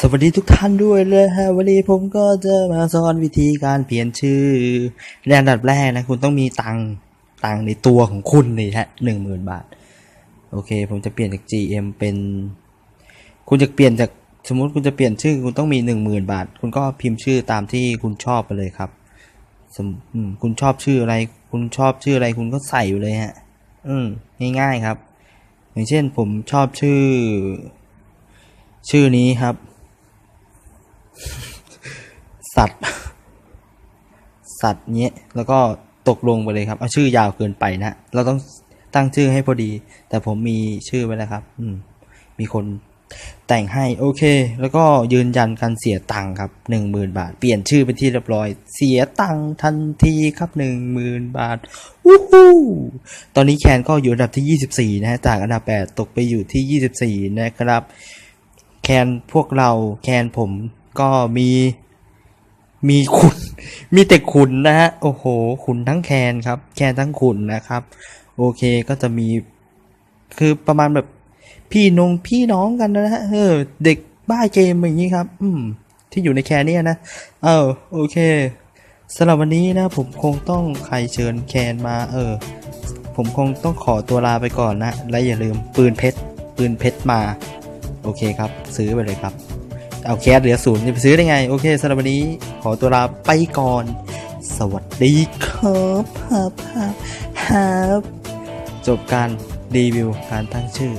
สวัสดีทุกท่านด้วยเลยฮะวันนี้ผมก็จะมาสอนวิธีการเปลี่ยนชื่อในอันดับแรกนะ คุณต้องมีตังค์ตังค์ในตัวของคุณนี่ฮะหนึ่งหมื่นบาท โอเค ผมจะเปลี่ยนจาก GM เป็น คุณจะเปลี่ยนจากสมมติคุณจะเปลี่ยนชื่อ คุณต้องมีหนึ่งหมื่นบาท คุณก็พิมพ์ชื่อตามที่คุณชอบไปเลยครับสมคุณชอบชื่ออะไร คุณชอบชื่ออะไร คุณก็ใส่อยู่เลยฮะ อืมง่ายๆครับ อย่างเช่นผมชอบชื่อ ชื่อนี้ครับ สัตว์ สัตว์เนี้ยแล้วก็ตกลงไปเลยครับเอาชื่อยาวเกินไปนะเราต้องตั้งชื่อให้พอดี แต่ผมมีชื่อไว้แล้วครับ อืม มีคนแต่งให้โอเค แล้วก็ยืนยันการเสียตังค์ครับหนึ่งหมื่นบาท เปลี่ยนชื่อเป็นที่เรียบร้อย เสียตังค์ทันทีครับหนึ่งหมื่นบาทวู้ฮู้ตอนนี้แคนก็อยู่อันดับที่ยี่สิบสี่นะฮะจากอันดับแปดตกไปอยู่ที่ยี่สิบสี่นะครับ แคนพวกเราแคนผม ก็มีมีขุนมีแต่ขุนนะฮะ โอ้โห ขุนทั้งแคนครับ แคนทั้งขุนนะครับ โอเคก็จะมี คือประมาณแบบพี่นงพี่น้องกันนะฮะเออเด็กบ้าเกมอย่างนี้ครับ อืม ที่อยู่ในแคนเนี่ยนะ เออโอเคสำหรับวันนี้นะผมคงต้องใครเชิญแคนมา เออ ผมคงต้องขอตัวลาไปก่อนนะ และอย่าลืมปืนเพชรปืนเพชรมา โอเคครับ ซื้อไปเลยครับ เอาแคสเหลือศูนย์จะไปซื้อได้ไง โอเคสำหรับวันนี้ขอตัวลาไปก่อน สวัสดีครับครับครับจบการรีวิวการตั้งชื่อ